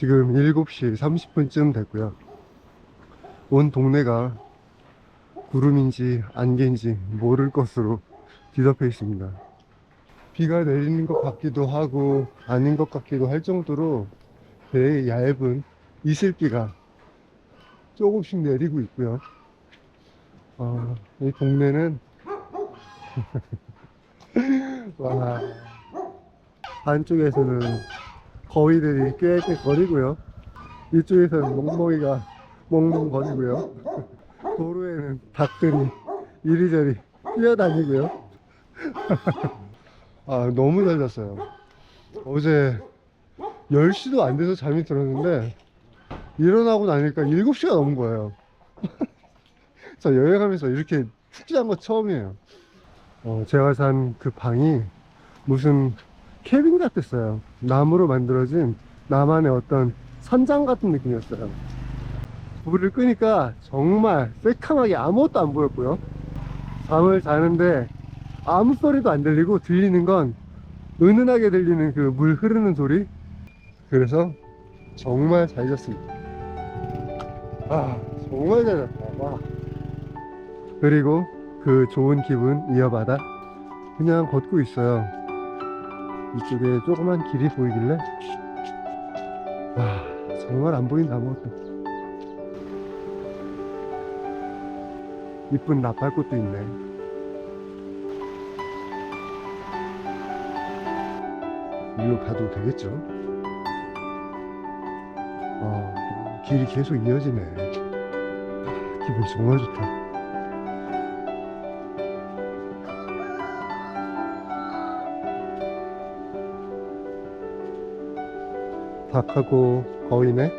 지금 7시 30분쯤 됐고요. 온 동네가 구름인지 안개인지 모를 것으로 뒤덮여 있습니다. 비가 내리는 것 같기도 하고 아닌 것 같기도 할 정도로 되게 얇은 이슬비가 조금씩 내리고 있고요. 어, 이 동네는 와 한쪽에서는 거위들이 꾀꾀 거리고요. 이쪽에서는 멍멍이가 멍멍거리고요. 도로에는 닭들이 이리저리 뛰어다니고요. 아, 너무 잘 잤어요. 어제 10시도 안 돼서 잠이 들었는데, 일어나고 나니까 7시가 넘은 거예요. 저 여행하면서 이렇게 푹 잔 거 처음이에요. 어, 제가 산 그 방이 무슨 캐빈 같았어요. 나무로 만들어진 나만의 어떤 선장 같은 느낌이었어요. 불을 끄니까 정말 새카맣게 아무것도 안 보였고요. 잠을 자는데 아무 소리도 안 들리고 들리는 건 은은하게 들리는 그 물 흐르는 소리. 그래서 정말 잘 잤습니다. 아, 정말 잘 잤다. 와. 그리고 그 좋은 기분 이어받아 그냥 걷고 있어요. 이쪽에 조그만 길이 보이길래 와, 정말 안 보인다 아무것도. 이쁜 나팔꽃도 있네. 이리로 가도 되겠죠? 아, 길이 계속 이어지네. 아, 기분 정말 좋다. 닭하고 거위네.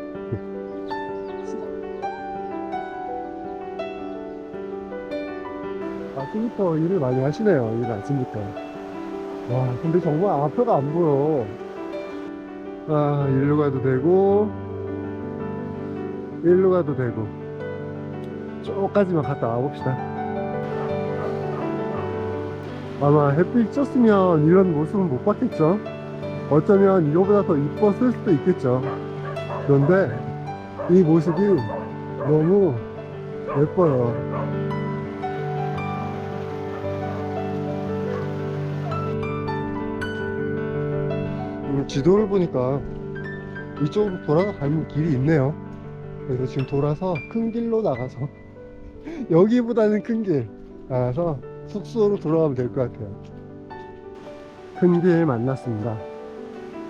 아침부터 일을 많이 하시네요. 일 아침부터. 와, 근데 정말 앞에가 안 보여. 아, 일로 가도 되고, 일로 가도 되고. 저까지만 갔다 와봅시다. 아마 햇빛 쪘으면 이런 모습은 못 봤겠죠? 어쩌면 이거보다 더 이뻤을 수도 있겠죠. 그런데 이 모습이 너무 예뻐요. 음, 지도를 보니까 이쪽으로 돌아가 가는 길이 있네요. 그래서 지금 돌아서 큰 길로 나가서 여기보다는 큰 길 나가서 숙소로 돌아가면 될 것 같아요. 큰 길 만났습니다.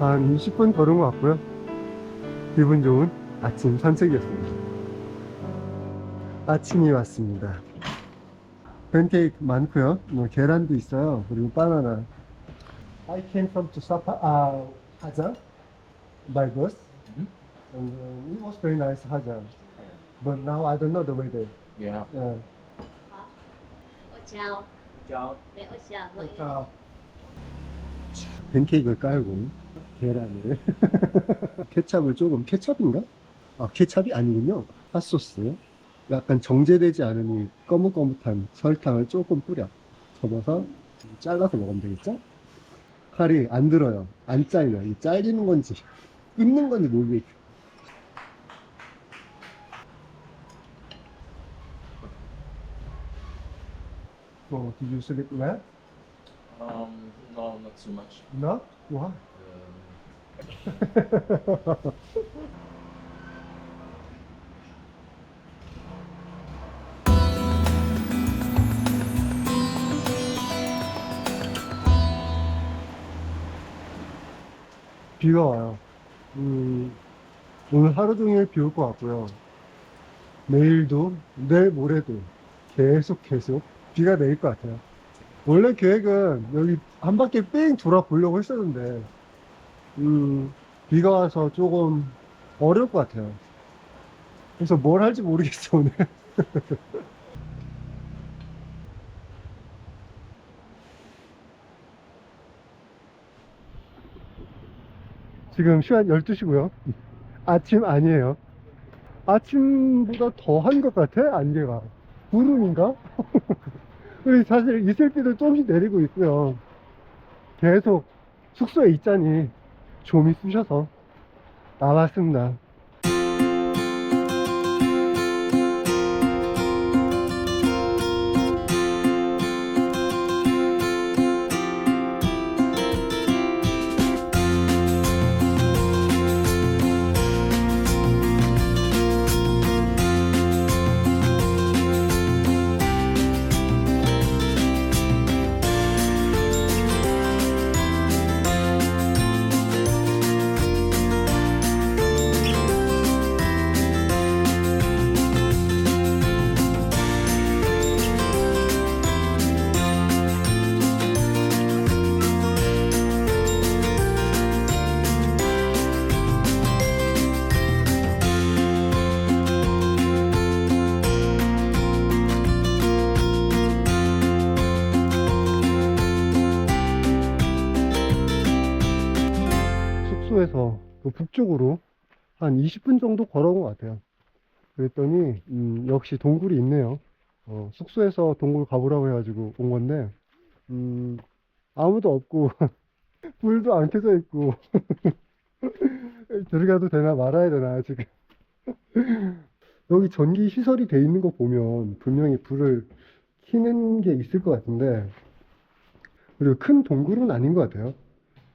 한 20분 걸은 것 같고요. 기분 좋은 아침 산책이었습니다. 아침이 왔습니다. 팬케이크 많고요. 뭐 계란도 있어요. 그리고 바나나. I came from to Sapa, uh, Hazan by bus. Mhm. And uh, it was very nice Hazan. But now I don't know the way there. Yeah. Yeah. Mọi người. 그러니까 팬케이크를 깔고 계란을 케찹을 조금 케찹인가? 아 케찹이 아니군요 핫소스 약간 정제되지 이 거뭇거뭇한 설탕을 조금 뿌려 접어서 잘라서 먹으면 되겠죠? 칼이 안 들어요 안 잘려 이 잘리는 건지 끊는 건지 모르겠어 So, did you sleep well? Um, no, not so much. No? Why? Um, 비가 와요. 음, 오늘 하루 종일 비 올 것 같고요. 내일도, 내일 모레도 계속 계속 비가 내릴 것 같아요. 원래 계획은 여기 한 바퀴 뺑 돌아보려고 했었는데, 음, 비가 와서 조금 어려울 것 같아요. 그래서 뭘 할지 모르겠어, 오늘. 지금 시간 12시고요. 아침 아니에요. 아침보다 더 한 것 같아, 안개가. 구름인가? 사실 이슬비도 조금씩 내리고 있고요. 계속 숙소에 있자니 좀이 쑤셔서 나왔습니다. 북쪽으로 한 20분 정도 걸어온 것 같아요. 그랬더니 음, 역시 동굴이 있네요. 어, 숙소에서 동굴 가보라고 해가지고 온 건데 음, 아무도 없고 불도 안 켜져 있고 들어가도 되나 말아야 되나 지금 여기 전기 시설이 돼 있는 거 보면 분명히 불을 켜는 게 있을 것 같은데 그리고 큰 동굴은 아닌 것 같아요.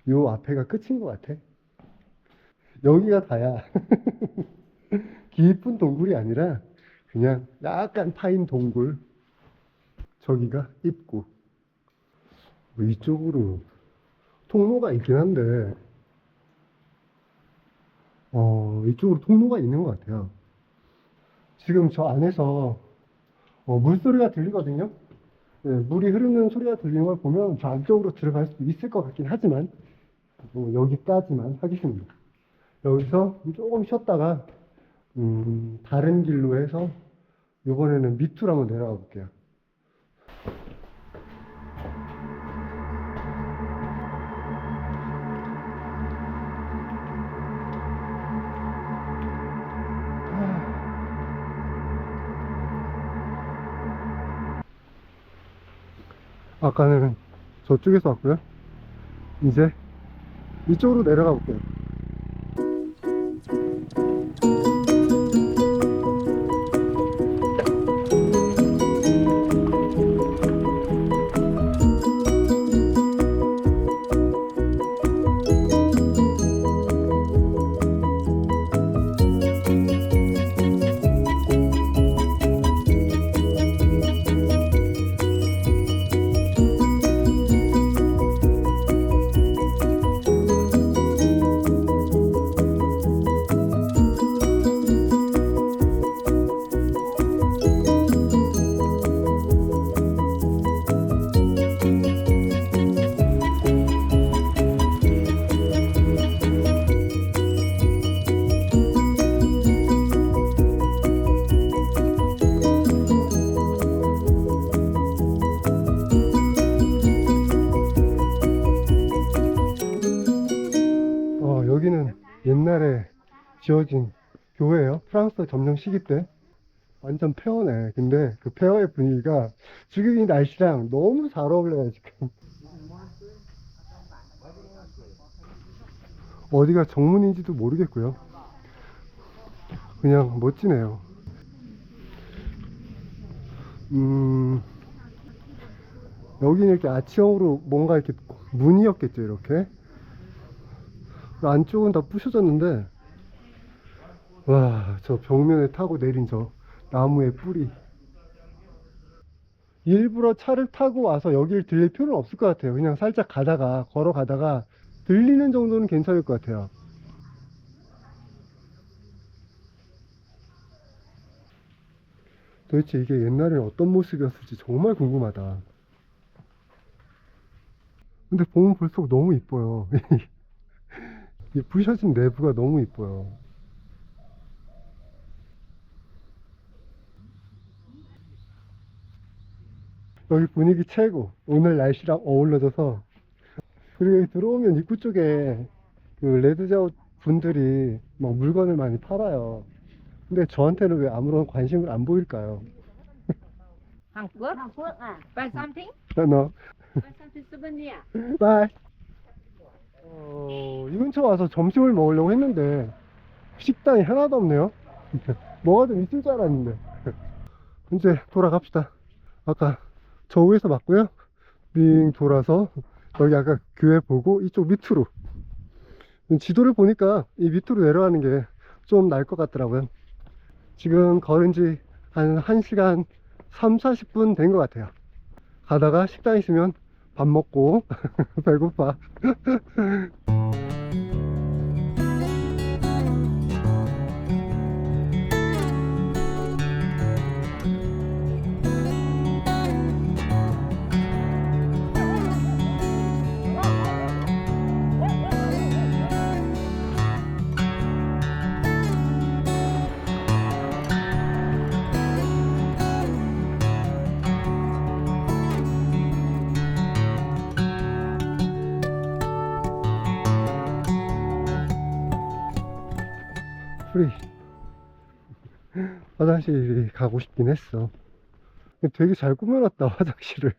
요 앞에가 끝인 것 같아. 여기가 다야. 깊은 동굴이 아니라 그냥 약간 파인 동굴. 저기가 입구. 뭐 이쪽으로 통로가 있긴 한데, 어, 이쪽으로 통로가 있는 것 같아요. 지금 저 안에서 어, 물소리가 들리거든요. 네, 물이 흐르는 소리가 들리는 걸 보면 저 안쪽으로 들어갈 수도 있을 것 같긴 하지만, 뭐 여기까지만 하겠습니다. 여기서 조금 쉬었다가 음, 다른 길로 해서 이번에는 밑으로 한번 내려가 볼게요. 아까는 저쪽에서 왔고요. 이제 이쪽으로 내려가 볼게요. 지어진 교회예요. 프랑스 점령 시기 때. 완전 폐허네. 근데 그 폐허의 분위기가 지금 이 날씨랑 너무 잘 어울려요, 지금. 어디가 정문인지도 모르겠고요. 그냥 멋지네요. 음, 여기는 이렇게 아치형으로 뭔가 이렇게 문이었겠죠, 이렇게. 안쪽은 다 부셔졌는데 와 저 벽면에 타고 내린 저 나무의 뿌리. 일부러 차를 타고 와서 여기를 들릴 필요는 없을 것 같아요. 그냥 살짝 가다가 걸어가다가 들리는 정도는 괜찮을 것 같아요. 도대체 이게 옛날에는 어떤 모습이었을지 정말 궁금하다. 근데 보면 볼수록 너무 이뻐요. 이 부셔진 내부가 너무 이뻐요. 여기 분위기 최고. 오늘 날씨랑 어울려져서. 그리고 여기 들어오면 입구 쪽에 그 레드자웃 분들이 막 물건을 많이 팔아요. 근데 저한테는 왜 아무런 관심을 안 보일까요? Hàn Quốc à? Buy something? 너, Buy something souvenir. 바이. 어, 이 근처 와서 점심을 먹으려고 했는데 식당이 하나도 없네요. 뭐가 좀 있을 줄 알았는데. 이제 돌아갑시다. 아까 저 위에서 맞고요. 빙 돌아서 여기 아까 교회 보고 이쪽 밑으로. 지도를 보니까 이 밑으로 내려가는 게 좀 나을 것 같더라고요. 지금 걸은 지 한 1시간 3, 40분 된 것 같아요. 가다가 식당 있으면 밥 먹고 배고파. 화장실이 가고 싶긴 했어. 되게 잘 꾸며놨다, 화장실을.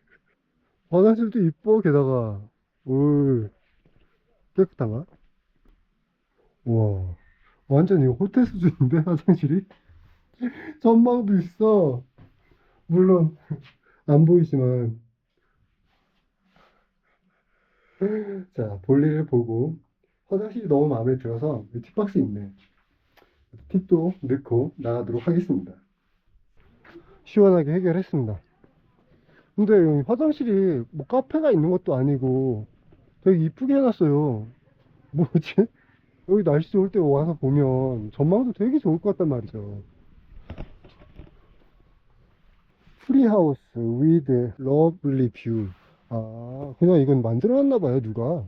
화장실도 이뻐, 게다가. 오, 깨끗한가? 우와. 완전 이거 호텔 수준인데, 화장실이? 전망도 있어. 물론, 안 보이지만. 자, 볼일을 보고. 화장실이 너무 마음에 들어서, 팁박스 있네. 팁도 넣고 나가도록 하겠습니다. 시원하게 해결했습니다. 근데 화장실이 뭐 카페가 있는 것도 아니고 되게 이쁘게 해놨어요. 뭐지? 여기 날씨 좋을 때 와서 보면 전망도 되게 좋을 것 같단 말이죠. 프리하우스 with lovely view. 아, 그냥 이건 만들어놨나 봐요, 누가.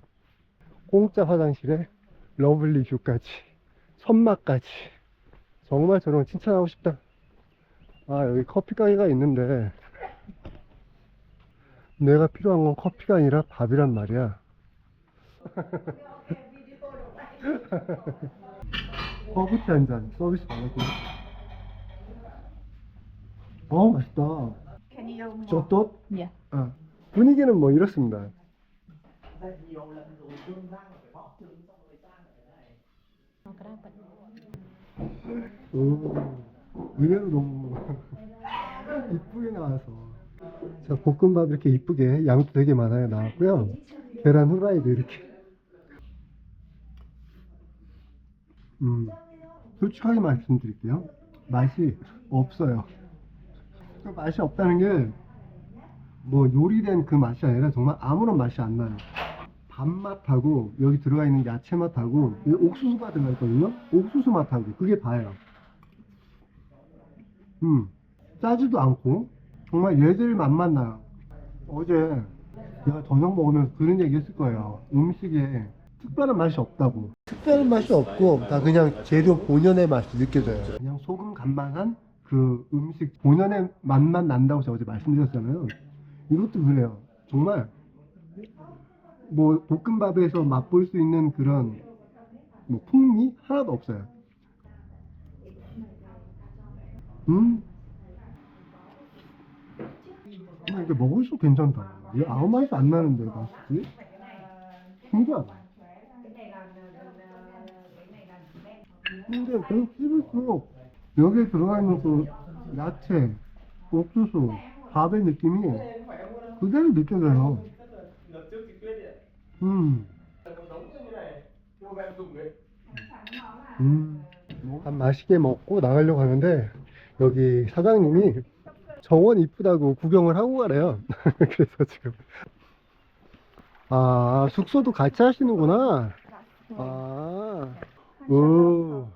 공짜 화장실에 러블리 뷰까지. 선맛까지. 정말 저런 거 칭찬하고 싶다. 아, 여기 커피 가게가 있는데, 내가 필요한 건 커피가 아니라 밥이란 말이야. 허브티 한잔 서비스 받았고. 어, 맛있다. 저 또? 예. 아, 분위기는 뭐 이렇습니다. 오, 의외로 너무 이쁘게 나와서. 자, 볶음밥 이렇게 이쁘게 양도 되게 많아요. 나왔고요. 계란 후라이도 이렇게. 음, 솔직하게 말씀드릴게요. 맛이 없어요. 그 맛이 없다는 게, 뭐 요리된 그 맛이 아니라 정말 아무런 맛이 안 나요. 밥맛하고 여기 들어가 있는 야채 맛하고 옥수수가 들어가 있거든요. 옥수수 맛하고 그게 다예요. 음 짜지도 않고 정말 얘들 맛만 나요. 어제 내가 저녁 먹으면서 그런 얘기 했을 거예요. 음식에 특별한 맛이 없다고. 특별한 맛이 없고 다 그냥 재료 본연의 맛이 느껴져요. 그냥 소금 간만한 그 음식 본연의 맛만 난다고 제가 어제 말씀드렸잖아요. 이것도 그래요. 정말 뭐 볶음밥에서 맛볼 수 있는 그런 뭐 풍미 하나도 없어요. 음. 근데 이게 먹을수록 괜찮다. 이게 아무 맛이 안 나는데 맛있지? 신기하다. 근데 계속 씹을수록 여기에 들어가 있는 그 야채, 옥수수, 밥의 느낌이 그대로 느껴져요. 음. 음. 한 맛있게 먹고 나가려고 하는데 여기 사장님이 정원 이쁘다고 구경을 하고 가래요. 그래서 지금 아 숙소도 같이 하시는구나. 아, 오,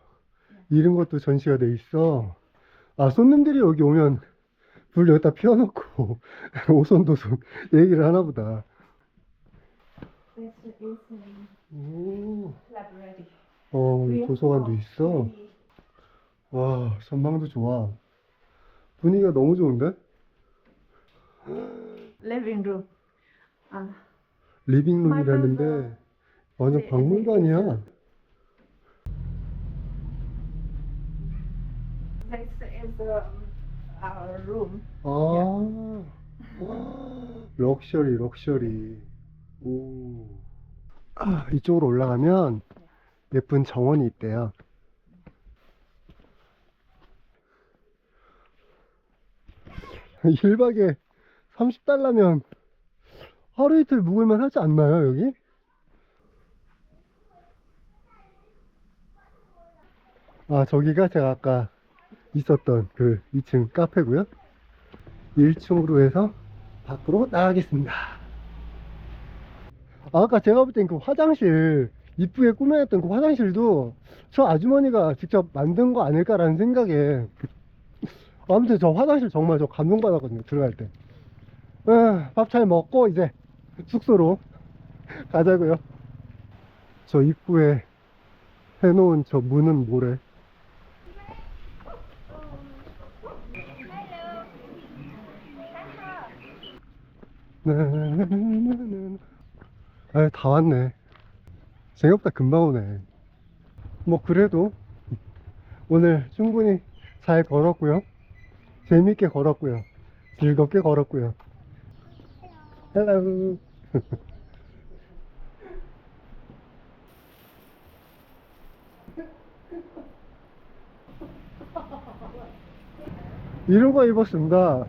이런 것도 전시가 돼 있어. 아 손님들이 여기 오면 불 여기다 피워놓고 오손도손 얘기를 하나 보다. This is 오, library. 어, 여기 도서관도 있어. 와, 전망도 좋아. 분위기가 너무 좋은데? Living room. Uh, 리빙룸이라는데 완전 박물관이야. this is um, our room. 아, 럭셔리, 럭셔리. 오. 아, 이쪽으로 올라가면 예쁜 정원이 있대요. 1박에 30달러면 하루 이틀 묵을만 하지 않나요, 여기? 아, 저기가 제가 아까 있었던 그 2층 카페고요. 1층으로 해서 밖으로 나가겠습니다. 아, 아까 제가 볼 땐 그 화장실, 이쁘게 꾸며놨던 그 화장실도 저 아주머니가 직접 만든 거 아닐까라는 생각에 아무튼 저 화장실 정말 저 감동받았거든요 들어갈 때. 밥 잘 먹고 이제 숙소로 가자고요. 저 입구에 해놓은 저 문은 뭐래 아, 다 왔네. 생각보다 금방 오네. 뭐, 그래도 오늘 충분히 잘 걸었고요. 재밌게 걸었고요. 즐겁게 걸었고요. 헬로. 이런 거 입었습니다.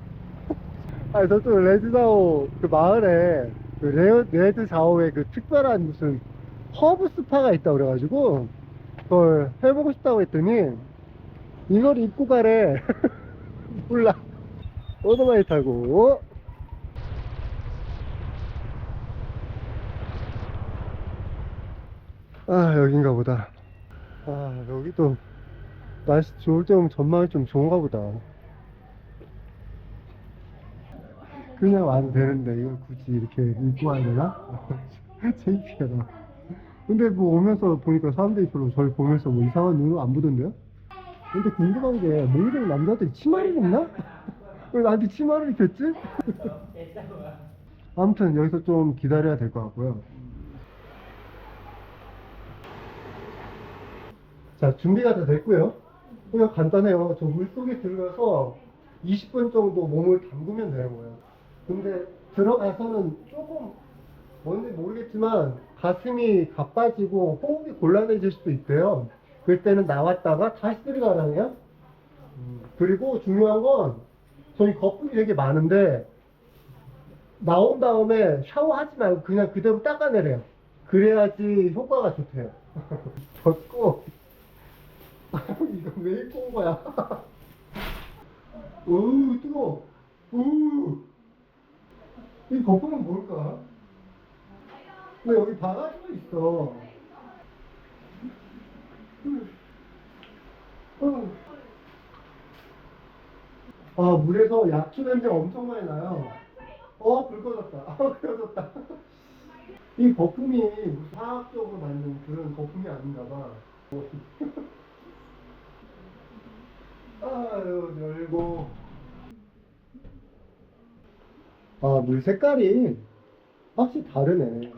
아, 저쪽 레드사오 그 마을에 그 레, 레드사오에 그 특별한 무슨 허브 스파가 있다 그래가지고 그걸 해보고 싶다고 했더니 이걸 입고 가래. 몰라. 오토바이 타고. 아, 여긴가 보다. 아, 여기도 날씨 좋을 때 오면 전망이 좀 좋은가 보다. 그냥 와도 되는데 이걸 굳이 이렇게 입고 와야 되나? 창피하다. 근데 뭐 오면서 보니까 사람들이 별로 저를 보면서 뭐 이상한 눈으로 안 보던데요? 근데 궁금한 게 모이는 남자들이 치마를 입나? 왜 나한테 치마를 입혔지? 아무튼 여기서 좀 기다려야 될 것 같고요. 자 준비가 다 됐고요. 그냥 간단해요. 저 물속에 들어가서 20분 정도 몸을 담그면 되는 거예요. 근데 들어가서는 조금 뭔지 모르겠지만 가슴이 가빠지고 호흡이 곤란해질 수도 있대요. 그럴 때는 나왔다가 다시 들어가라네요. 음, 그리고 중요한 건 저희 거품이 되게 많은데 나온 다음에 샤워하지 말고 그냥 그대로 닦아내래요. 그래야지 효과가 좋대요. 젖고 이거 왜 입고 온 거야? 으 뜨거. 으. 이 거품은 뭘까? 근데 여기 바가지도 있어. 어. 아, 물에서 약초 냄새 엄청 많이 나요. 어, 불 꺼졌다. 아, 꺼졌다. 이 거품이 무슨 화학적으로 만든 그런 거품이 아닌가 봐. 아유, 열고. 아, 물 색깔이 확실히 다르네.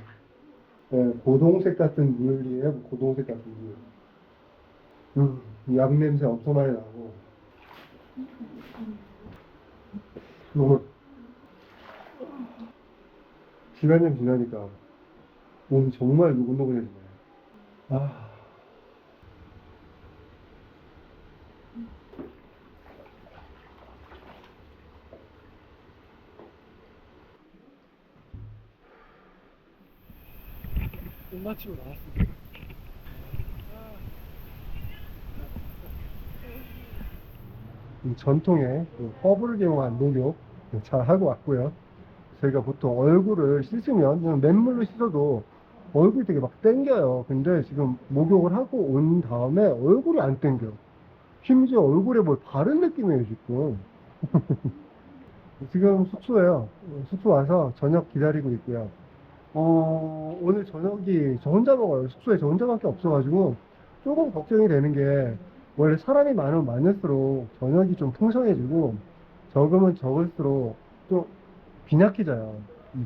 네, 고동색 같은 물이에요. 고동색 같은 물. 음, 약 냄새 엄청 많이 나고. 너무 시간이 좀 지나니까 몸이 정말 노곤노곤해지네. 아. 끝마치고 나왔습니다. 이 전통의 그 허브를 이용한 목욕 잘 하고 왔고요. 저희가 보통 얼굴을 씻으면 맨물로 씻어도 얼굴이 되게 막 땡겨요. 근데 지금 목욕을 하고 온 다음에 얼굴이 안 땡겨. 심지어 얼굴에 뭘 바른 느낌이에요, 지금. 지금 숙소에요. 숙소 와서 저녁 기다리고 있고요. 어, 오늘 저녁이 저 혼자 먹어요. 숙소에 저 혼자밖에 없어가지고 조금 걱정이 되는 게 원래 사람이 많으면 많을수록 저녁이 좀 풍성해지고 적으면 적을수록 좀 빈약해져요.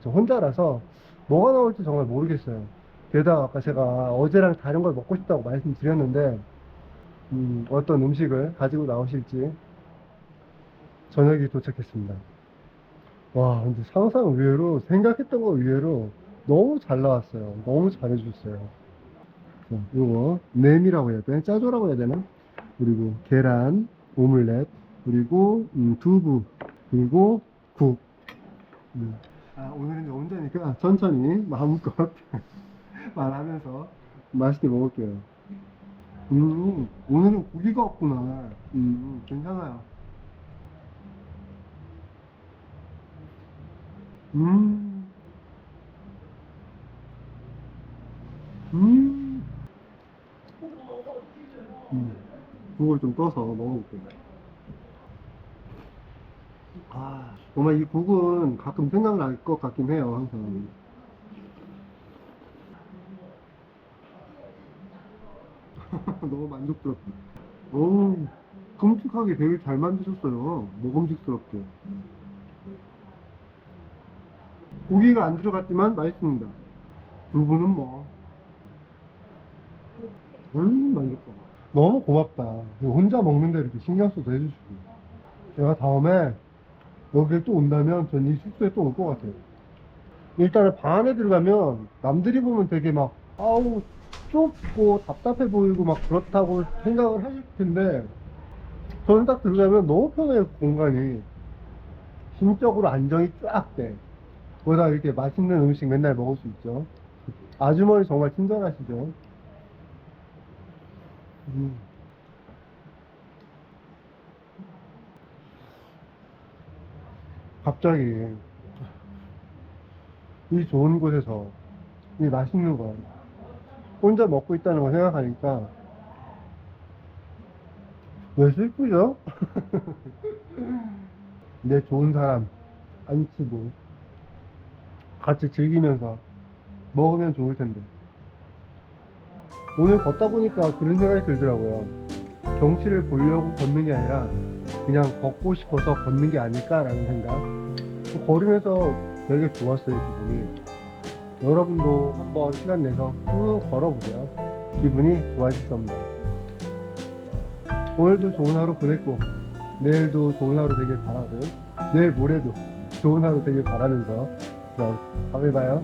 저 혼자라서 뭐가 나올지 정말 모르겠어요. 게다가 아까 제가 어제랑 다른 걸 먹고 싶다고 말씀드렸는데 음, 어떤 음식을 가지고 나오실지 저녁이 도착했습니다. 와, 근데 상상 의외로 생각했던 거 의외로 너무 잘 나왔어요. 너무 잘해주셨어요. 자, 요거 냄이라고 해야 되나? 짜조라고 해야 되나? 그리고 계란, 오믈렛, 그리고 음, 두부, 그리고 국. 음. 아, 오늘은 혼자니까 천천히 마음껏 말하면서 맛있게 먹을게요. 음, 오늘은 고기가 없구나. 음, 괜찮아요. 음. 음. 음. 국을 좀 떠서 먹어볼게요. 아, 정말 이 국은 가끔 생각날 것 같긴 해요, 항상. 너무 만족스럽다. 오, 끔찍하게 되게 잘 만드셨어요. 먹음직스럽게. 고기가 안 들어갔지만 맛있습니다. 두부는 뭐. 음, 맛있다. 너무 고맙다. 혼자 먹는데 이렇게 신경 써서 해주시고. 제가 다음에 여기에 또 온다면 전 이 숙소에 또 올 것 같아요. 일단은 방 안에 들어가면 남들이 보면 되게 막 아우 좁고 답답해 보이고 막 그렇다고 생각을 하실 텐데 저는 딱 들어가면 너무 편해요 공간이 심적으로 안정이 쫙 돼. 거기다 이렇게 맛있는 음식 맨날 먹을 수 있죠. 아주머니 정말 친절하시죠. 음. 갑자기 이 좋은 곳에서 이 맛있는 거 혼자 먹고 있다는 걸 생각하니까 왜 슬프죠? 내 좋은 사람 안 치고 같이 즐기면서 먹으면 좋을 텐데 오늘 걷다 보니까 그런 생각이 들더라고요. 경치를 보려고 걷는 게 아니라 그냥 걷고 싶어서 걷는 게 아닐까라는 생각. 걸으면서 되게 좋았어요 기분이. 여러분도 한번 시간 내서 쭉 걸어보세요. 기분이 좋아질 겁니다. 오늘도 좋은 하루 보냈고 내일도 좋은 하루 되길 바라고 내일 모레도 좋은 하루 되길 바라면서 그럼 다음에 봐요